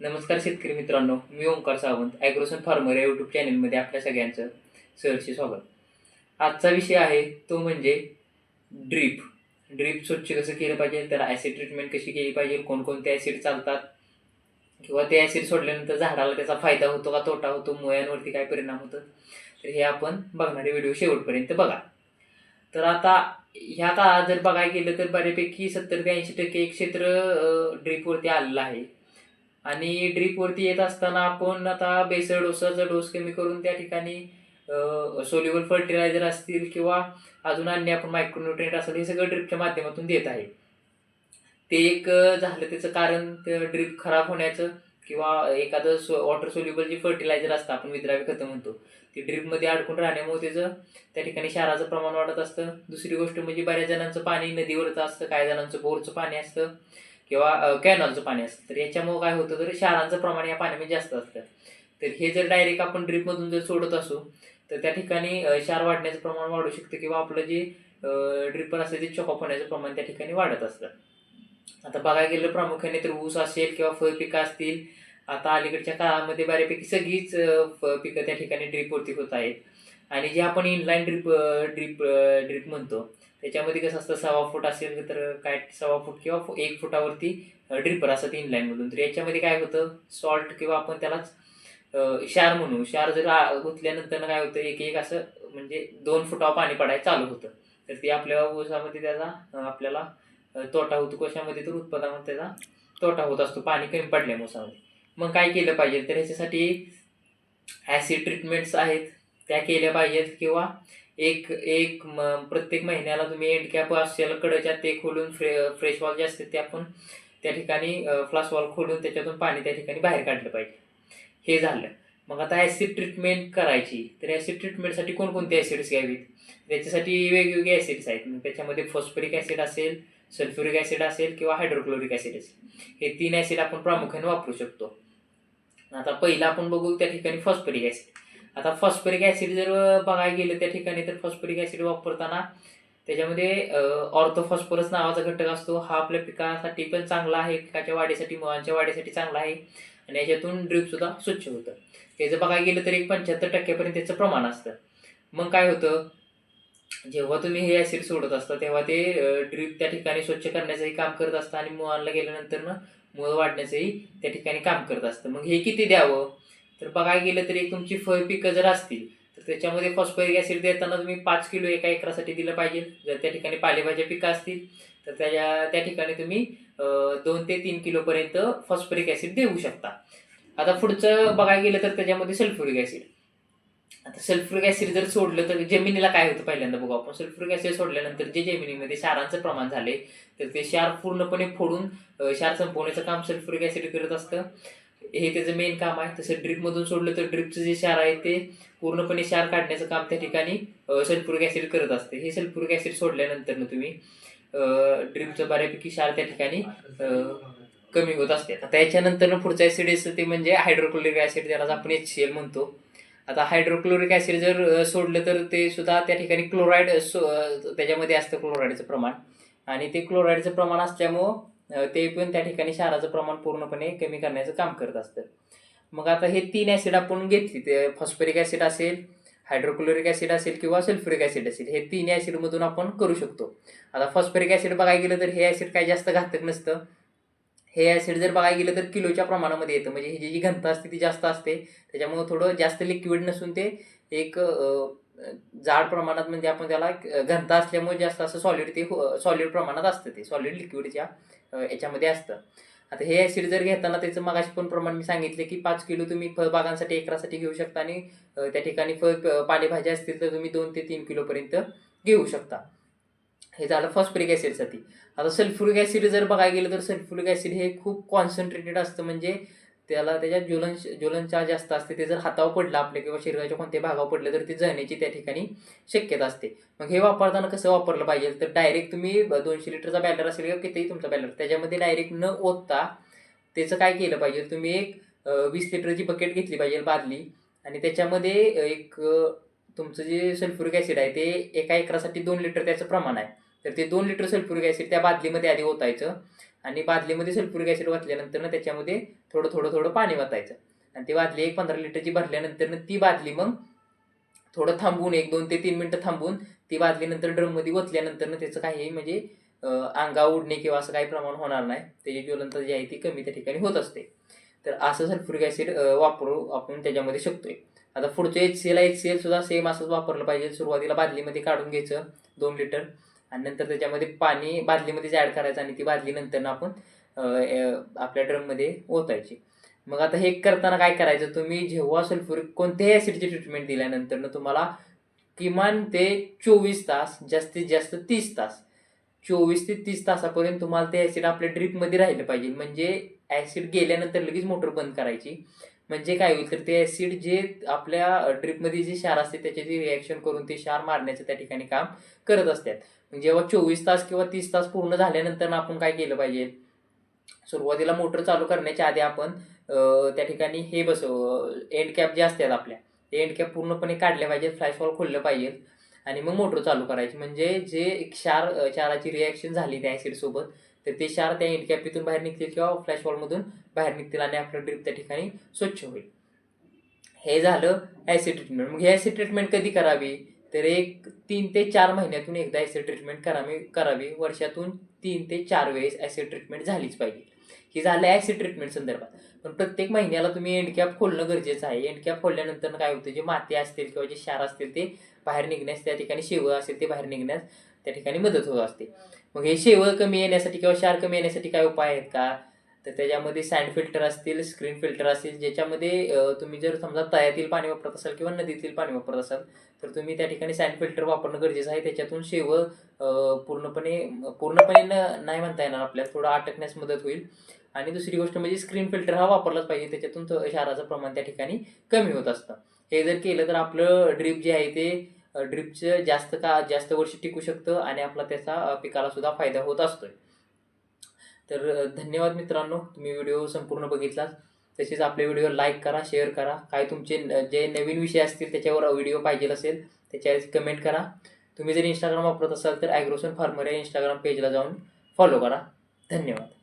नमस्कार शेतकरी मित्रांनो मी ओंकार सावंत ॲग्रोसन फार्मर या यूट्यूब चॅनलमध्ये आपल्या सगळ्यांचं सहर्षी स्वागत. आजचा विषय आहे तो म्हणजे ड्रीप. ड्रीप स्वच्छ कसं केलं पाहिजे तर ॲसिड ट्रीटमेंट कशी केली पाहिजे कोणकोणते ॲसिड चालतात किंवा ते ॲसिड सोडल्यानंतर झाडाला त्याचा फायदा होतो का तोटा होतो मुळ्यांवरती काय परिणाम होतो तर हे आपण बघणारे व्हिडिओ शेवटपर्यंत बघा. तर आता ह्या काळात जर बघायला गेलं तर बऱ्यापैकी सत्तर ते ऐंशी टक्के एक क्षेत्र ड्रीपवरती आलेलं आहे. आणि ड्रीपवरती येत असताना आपण आता बेसळ डोसाचा डोस कमी करून त्या ठिकाणी सोल्युबल फर्टिलायझर असतील किंवा अजून अन्य आपण मायक्रोन्युट्रेंट असेल हे सगळं ड्रीपच्या माध्यमातून देत आहे. ते एक झालं त्याचं कारण ड्रीप खराब होण्याचं किंवा एखादं सो वॉटर सोल्युबल जे फर्टिलायझर असतं आपण विद्राव्य खतं म्हणतो ते ड्रीपमध्ये अडकून राहण्यामुळे त्याचं त्या ठिकाणी क्षाराचं प्रमाण वाढत असतं. दुसरी गोष्ट म्हणजे बऱ्याच जणांचं पाणी नदीवरचं असतं काही जणांचं बोरचं पाणी असतं. किंवा कॅनॉलचं पाणी असतं. तर याच्यामुळं काय होतं तर क्षारांचं प्रमाण या पाण्यामध्ये जास्त असतं. तर हे जर डायरेक्ट आपण ड्रीपमधून जर सोडत असू तर त्या ठिकाणी क्षार वाढण्याचं प्रमाण वाढू शकतं किंवा आपलं जे ड्रिपर असेल ते चॉकअप होण्याचं प्रमाण त्या ठिकाणी वाढत असतं. आता बघायला गेलं प्रामुख्याने तर ऊस असेल किंवा फळपिकं असतील आता अलीकडच्या काळामध्ये बऱ्यापैकी सगळीच फ- पिकं त्या ठिकाणी ड्रीपवरती होत आहेत. आणि जे आपण इनलाईन ड्रिप ड्रीप ड्रिप म्हणतो त्याच्यामध्ये कसं असतं सव्वा फूट असेल तर काय सव्वा फूट किंवा एक फुटावरती ड्रिपर असतं इनलाईनमधून तर याच्यामध्ये काय होतं सॉल्ट किंवा आपण त्यालाच शार म्हणू. शार जर आ- गुंतल्यानंतर काय होतं एक एक असं म्हणजे दोन फुटावर पाणी पडायला चालू होतं. तर ते आपल्या ऊसामध्ये त्याचा आपल्याला तोटा होतो. कशामध्ये तर उत्पादनामध्ये त्याचा तोटा होत असतो. पाणी कमी पडल्यामुळे ऊसामध्ये. मग काय केलं पाहिजे? तर ह्याच्यासाठी ॲसिड ट्रीटमेंट्स आहेत. त्या केल्या पाहिजेत किंवा एक एक म प्रत्येक महिन्याला तुम्ही एंड कॅप असेल कडच्या ते खोलून फ्रे फ्रेश वॉल जे असते ते आपण त्या ठिकाणी फ्लास वॉल खोलून त्याच्यातून पाणी त्या ठिकाणी बाहेर काढलं पाहिजे. हे झालं. मग आता ॲसिड ट्रीटमेंट करायची. तर ॲसिड ट्रीटमेंटसाठी कोणकोणते ॲसिड्स घ्यावीत? त्याच्यासाठी वेगवेगळे ॲसिड्स आहेत. मग त्याच्यामध्ये फॉस्फरिक ॲसिड असेल सल्फ्युरिक ॲसिड असेल किंवा हायड्रोक्लोरिक ॲसिड असेल. हे तीन ॲसिड आपण प्रामुख्याने वापरू शकतो. आता पहिलं आपण बघू त्या ठिकाणी फॉस्फरिक ॲसिड आता फॉस्फरिक ॲसिड जर बघायला गेलं त्या ठिकाणी तर फॉस्फरिक ॲसिड वापरताना त्याच्यामध्ये ऑर्थोफॉस्फरस नावाचा घटक असतो. हा आपल्या पिकासाठी पण चांगला आहे. पिकाच्या वाढीसाठी मुळांच्या वाढीसाठी चांगला आहे. आणि याच्यातून ड्रीप सुद्धा स्वच्छ होतं. त्याचं बघायला गेलं तर एक पंच्याहत्तर टक्क्यापर्यंत त्याचं प्रमाण असतं. मग काय होतं? जेव्हा तुम्ही हे ॲसिड सोडत असता तेव्हा ते ड्रीप त्या ठिकाणी स्वच्छ करण्याचंही काम करत असतं. आणि मुळांना गेल्यानंतर ना मुळं वाढण्याचंही त्या ठिकाणी काम करत असतं. मग हे किती द्यावं? तर बघायला गेलं तर एक तुमची फळ पिकं जर असतील तर त्याच्यामध्ये फॉस्फरिक ॲसिड देताना तुम्ही पाच किलो एका एकरासाठी दिलं पाहिजे. जर त्या ठिकाणी पालेभाज्या पिकं असतील तर त्याच्या त्या ठिकाणी तुम्ही दोन ते तीन किलोपर्यंत फॉस्फरिक ॲसिड देऊ शकता. आता पुढचं बघायला गेलं तर त्याच्यामध्ये सल्फ्युरिक ॲसिड आता सल्फ्युरिक ॲसिड जर सोडलं तर जमिनीला काय होतं पहिल्यांदा बघू आपण. सल्फ्युरिक ॲसिड सोडल्यानंतर जे जमिनीमध्ये क्षारांचं प्रमाण झाले तर ते क्षार पूर्णपणे फोडून क्षार संपवण्याचं काम सल्फ्युरिक ॲसिड करत असतं. हे त्याचं मेन काम आहे. तसं ड्रिपमधून सोडलं तर ड्रिपचं जे क्षार आहे ते पूर्णपणे क्षार काढण्याचं काम त्या ठिकाणी सल्फ्युरिक ॲसिड करत असते. हे सल्फ्युरिक ॲसिड सोडल्यानंतरनं तुम्ही ड्रिपचं बऱ्यापैकी क्षार त्या ठिकाणी कमी होत असते. आता याच्यानंतर पुढचं ॲसिड असतं ते म्हणजे हायड्रोक्लोरिक ॲसिड ज्याला आपण एच सी एल म्हणतो. आता हायड्रोक्लोरिक ॲसिड जर सोडलं तर ते सुद्धा त्या ठिकाणी क्लोराईड सो त्याच्यामध्ये असतं क्लोराईडचं प्रमाण. आणि ते क्लोराईडचं प्रमाण असल्यामुळं ते पण त्या ठिकाणी क्षाराचं प्रमाण पूर्णपणे कमी करण्याचं काम करत असतं मग आता हे तीन ॲसिड आपण घेतली ते फॉस्फरिक ॲसिड असेल हायड्रोक्लोरिक ॲसिड असेल किंवा सल्फ्युरिक ॲसिड असेल हे तीन ॲसिडमधून आपण करू शकतो. आता फॉस्फरिक ॲसिड बघायला गेलं तर हे ॲसिड काही जास्त घातक नसतं. हे ॲसिड जर बघायला गेलं तर किलोच्या प्रमाणामध्ये येतं. म्हणजे ही जी घनता असते ती जास्त असते. त्याच्यामुळं थोडं जास्त लिक्विड नसून ते एक जाड प्रमाणात म्हणजे आपण त्याला घनता असल्यामुळे जास्त असं सॉलिड ते हो, सॉलिड प्रमाणात असतं ते. सॉलिड लिक्विडच्या याच्यामध्ये असतं. आता हे ॲसिड जर घेताना त्याचं मगाशी पण प्रमाण मी सांगितले की पाच किलो तुम्ही फळबागांसाठी एकरासाठी घेऊ शकता आणि त्या ठिकाणी फळ पालेभाज्या असतील तर तुम्ही दोन ते तीन किलोपर्यंत घेऊ शकता. हे झालं फॉस्फरिक ॲसिडसाठी आता सल्फ्युरिक ॲसिड जर बघायला गेलं तर सल्फ्युरिक ॲसिड हे खूप कॉन्सन्ट्रेटेड असतं. म्हणजे त्याला त्याच्यात ज्वलन ज्वलनचार जास्त असते ते जर हातावर पडलं आपल्या किंवा शरीराच्या कोणत्या भागावर पडलं तर ते जळण्याची त्या ठिकाणी शक्यता असते. मग हे वापरताना कसं वापरलं पाहिजे? तर डायरेक्ट तुम्ही दोनशे लिटरचा बॅलर असेल किंवा कितीही तुमचा बॅलर त्याच्यामध्ये डायरेक्ट न ओतता त्याचं काय केलं पाहिजे? तुम्ही एक वीस लिटरची बकेट घेतली पाहिजे बादली आणि त्याच्यामध्ये एक तुमचं जे सल्फ्युरिक ॲसिड आहे ते एका एकरासाठी दोन लिटर त्याचं प्रमाण आहे. तर ते दोन लिटर सल्फ्युरिक ॲसिड त्या बादलीमध्ये आधी ओतायचं आणि बादलीमध्ये सल्फ्युरिक ॲसिड वाचल्यानंतर ना त्याच्यामध्ये थोडं थोडं थोडं पाणी वाचायचं आणि ती बादली एक पंधरा लिटरची भरल्यानंतर ती बादली मग थोडं थांबून एक दोन ते तीन मिनटं थांबून ती बादली नंतर ड्रममध्ये ओतल्यानंतर त्याचं काही म्हणजे अंगा उडणे किंवा असं काही प्रमाण होणार नाही. त्याची ज्वलनता जी आहे ती कमी त्या ठिकाणी होत असते. तर असं सल्फ्युरिक ॲसिड वापरू आपण त्याच्यामध्ये शकतोय. आता पुढचं H C L H C L सुद्धा सेम असंच वापरलं पाहिजे. सुरुवातीला बादलीमध्ये काढून घ्यायचं दोन लिटर आणि नंतर त्याच्यामध्ये पाणी बादलीमध्येच ॲड करायचं आणि ती बादली नंतर आपण आपल्या ड्रममध्ये ओतायची. मग आता हे करताना काय करायचं? तुम्ही जेव्हा सल्फ्युरिक कोणत्याही ॲसिडची ट्रीटमेंट दिल्यानंतर तुम्हाला किमान ते चोवीस तास जास्तीत जास्त तीस तास चोवीस ते तीस तासापर्यंत तुम्हाला ते ॲसिड आपल्या ड्रीपमध्ये राहिलं पाहिजे. म्हणजे ॲसिड गेल्यानंतर लगेच मोटर बंद करायची. म्हणजे काय होईल तर ते ॲसिड जे आपल्या ड्रीपमध्ये जे क्षार असते त्याच्याची रिॲक्शन करून ते क्षार मारण्याचं त्या ठिकाणी काम करत असतात. म्हणजे जेव्हा चोवीस तास किंवा तीस तास पूर्ण झाल्यानंतर आपण काय केलं पाहिजे? सुरुवातीला मोटर चालू करण्याच्या आधी आपण त्या ठिकाणी हे बसव एंड कॅप जे असतात आपल्या ते एंड कॅप पूर्णपणे काढल्या पाहिजेत फ्लॅश वॉल खोललं पाहिजे आणि मग मोटर चालू करायची. म्हणजे जे क्षार क्षाराची रिॲक्शन झाली त्या ॲसिडसोबत तर ते क्षार त्या एंड बाहेर निघतील किंवा फ्लॅश वॉलमधून बाहेर निघतील आणि आपलं ड्रीप त्या ठिकाणी स्वच्छ होईल. हे झालं ॲसिड ट्रीटमेंट मग ही ॲसिड ट्रीटमेंट कधी करावी? तर एक तीन ते चार महिन्यातून एकदा ॲसिड ट्रीटमेंट करावी करावी. वर्षातून तीन ते चार वेळेस ॲसिड ट्रीटमेंट झालीच पाहिजे. ही झालं ॲसिड ट्रीटमेंट संदर्भात. पण प्रत्येक महिन्याला तुम्ही एंड कॅप खोलणं गरजेचं आहे. एंड कॅप खोलल्यानंतर काय होतं? जे माती असतील किंवा जे क्षार असतील ते बाहेर निघण्यास त्या ठिकाणी शेवळ असेल ते बाहेर निघण्यास त्या ठिकाणी मदत होत असते. मग हे शेवळ कमी येण्यासाठी किंवा क्षार कमी येण्यासाठी काय उपाय आहेत का? तर त्याच्यामध्ये सँड फिल्टर असतील स्क्रीन फिल्टर असतील ज्याच्यामध्ये तुम्ही जर समजा तळ्यातील पाणी वापरत असाल किंवा नदीतील पाणी वापरत असाल तर तुम्ही त्या ठिकाणी सँड फिल्टर वापरणं गरजेचं आहे. त्याच्यातून शेवळ पूर्णपणे पूर्णपणे न नाही म्हणता येणार आपल्याला. थोडं अटकण्यास मदत होईल. आणि दुसरी गोष्ट म्हणजे स्क्रीन फिल्टर हा वापरलाच पाहिजे. त्याच्यातून क्षाराचं प्रमाण त्या ठिकाणी कमी होत असतं. हे जर केलं तर आपलं ड्रीप जे आहे ते ड्रीपचं जास्त का जास्त वर्ष टिकू शकतं आणि आपला त्याचा पिकाला सुद्धा फायदा होत असतोय. तर धन्यवाद मित्रांनो तुम्ही व्हिडिओ संपूर्ण बघितलात. तसेच आपले व्हिडिओ लाईक करा शेअर करा. काय तुमचे जे नवीन विषय असतील त्याच्यावर व्हिडिओ पाहिजे असेल त्याच्यावर कमेंट करा. तुम्ही जर इंस्टाग्राम वापरत असाल तर ॲग्रोसन फार्मर या इंस्टाग्राम पेजला जाऊन फॉलो करा. धन्यवाद.